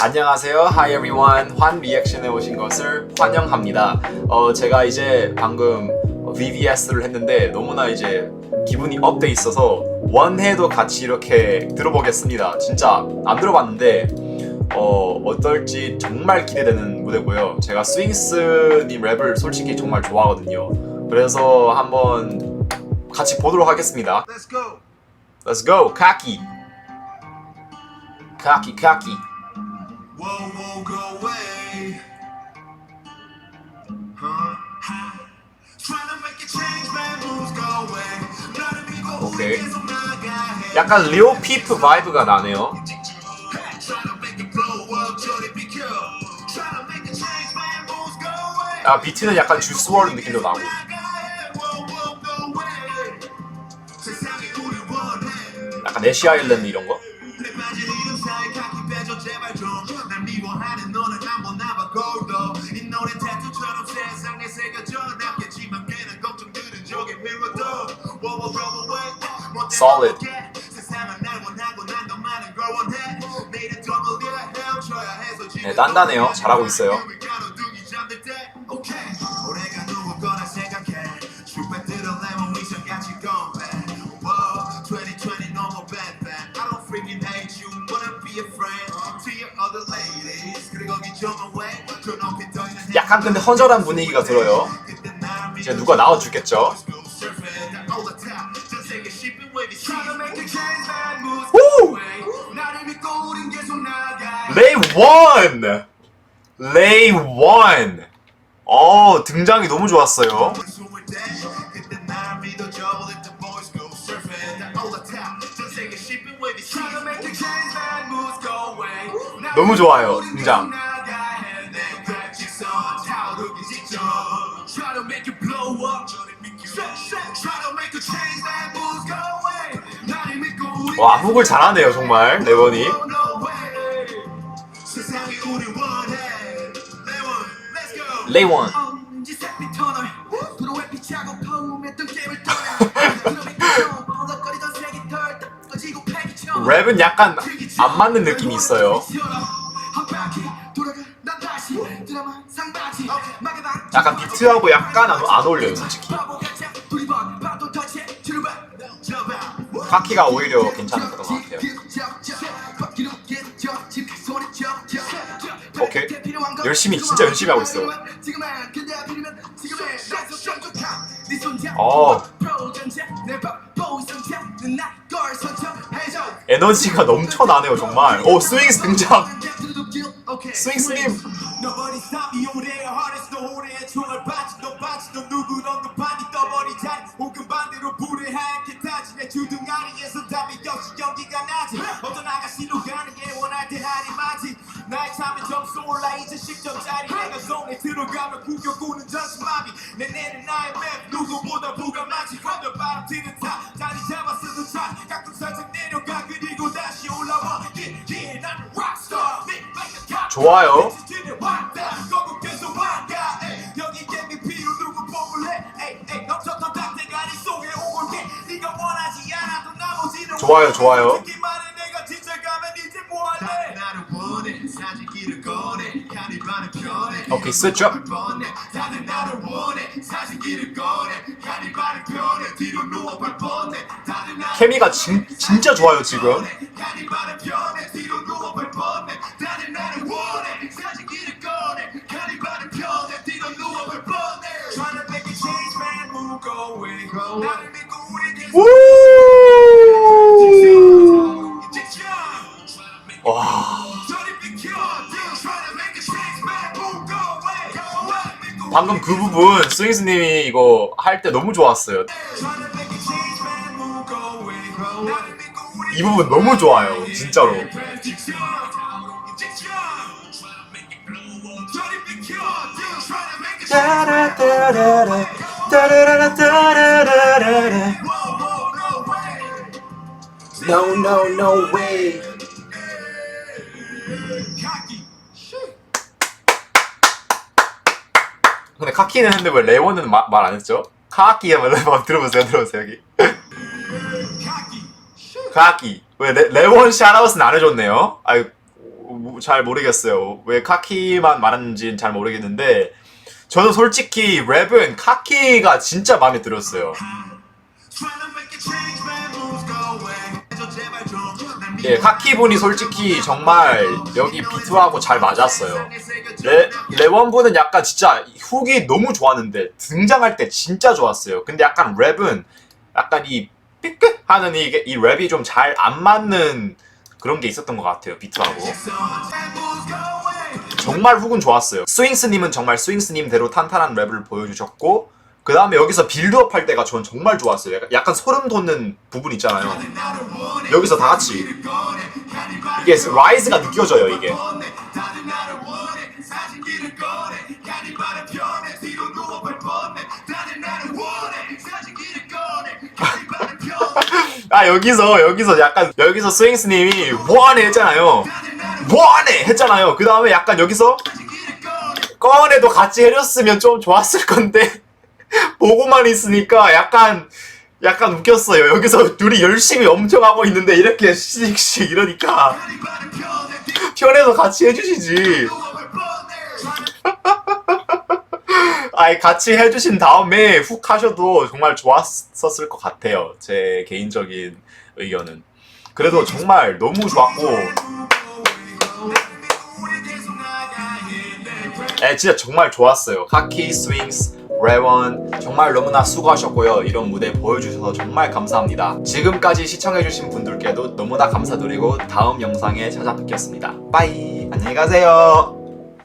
안녕하세요. Hi everyone. 환 리액션에 오신 것을 환영합니다. 어, 제가 이제 방금 VVS를 했는데 너무나 이제 기분이 업돼 있어서 원해도 같이 이렇게 들어보겠습니다. 진짜 안 들어봤는데 어, 어떨지 정말 기대되는 무대고요. 제가 스윙스님 랩을 솔직히 정말 좋아하거든요. 그래서 한번 같이 보도록 하겠습니다. Let's go. Let's go, 카키. 카키, 카키. Whoa, whoa, go away. Huh? Trying to make a change, man, moves go away. 나를 믿고 오케이. 우리 계속 나가해. 약간 리오 피프 바이브가 나네요. A. 아 비트는 약간 주스 월드 느낌도 나고. 약간 애쉬 아일랜드 이런 거. 내 빠진 이름 사이 카키 빼줘 제발 금 네, 단단해요. 잘하고 있어요. 가로등이 잠들 때 오케이 올해가 누구거나 생각해. 슈퍼들은 레몬 미션 같이 gone back Whoa 2020 no more bad bad. I don't freaking hate you wanna be a friend to your other ladies. 그리고 거기 좀 away 저 높이 떠 있는 약간 근데 허전한 분위기가 들어요. 이제 누가 나와 주겠죠? 레이 원! 레이 원! 어 등장이 너무 좋았어요. 너무 좋아요, 등장. 와 훅을 잘하네요 정말. 세상이 패기쳐 랩은 약간 안 맞는 느낌이 있어요. 약간 비트하고 약간 안, 안 어울려요 솔직히. 카키가 오히려 괜찮은 것 같아 열심히, 진짜 열심히 하고 있어. 어. 에너지가 넘쳐나네요 정말. 오 스윙스 등장. 스윙스님. 올라 이제 10점짜리. 내가 손에 들어가면 구겨구는 전신마비. 내 내는 나의 맵. 누구보다 부가마치 건너 바람 튀는 타 자리 쓰는 차. 가끔 살짝 내려가. 그리고 다시 올라와. yeah, yeah, 난 rockstar. 좋아요. 좋아요, 좋아요. 오케이, up. 케미가 진, 진짜 좋아요 지금. 우! 방금 그 부분 스윙스님이 이거 할 때 너무 좋았어요. 이 부분 너무 좋아요 진짜로. 카키는 했는데 왜 레원은 말안 했죠? 카키 한번 한번 들어보세요 들어보세요 여기. 카키 왜 레, 레원 샤라웃은 안 해줬네요? 아유 잘 모르겠어요. 왜 카키만 말하는지는 잘 모르겠는데 저는 솔직히 랩은 카키가 진짜 마음에 들었어요. 예, 카키 분이 솔직히 정말 여기 비트하고 잘 맞았어요. 레, 레원분은 약간 진짜 훅이 너무 좋았는데 등장할 때 진짜 좋았어요. 근데 약간 랩은 약간 이 삐끗 하는 이게 이 랩이 좀 잘 안 맞는 그런 게 있었던 것 같아요 비트하고. 정말 훅은 좋았어요. 스윙스님은 정말 스윙스님대로 탄탄한 랩을 보여주셨고 그 다음에 여기서 빌드업 할 때가 전 정말 좋았어요. 약간, 약간 소름 돋는 부분 있잖아요. 여기서 다 같이 이게 라이즈가 느껴져요 이게. 아 여기서 여기서 약간 여기서 스윙스님이 뭐하네 했잖아요. 뭐하네 했잖아요. 그 다음에 약간 여기서 꺼내도 같이 해줬으면 좀 좋았을 건데 보고만 있으니까 약간 약간 웃겼어요. 여기서 둘이 열심히 엄청 하고 있는데 이렇게 씩씩 이러니까 편해서 같이 해주시지. 아이 같이 해주신 다음에 훅 하셔도 정말 좋았었을 것 같아요. 제 개인적인 의견은. 그래도 정말 너무 좋았고, 에 진짜 정말 좋았어요. 카키, 스윙스, 레원 정말 너무나 수고하셨고요. 이런 무대 보여주셔서 정말 감사합니다. 지금까지 시청해주신 분들께도 너무나 감사드리고 다음 영상에 찾아뵙겠습니다. 빠이 안녕히 가세요.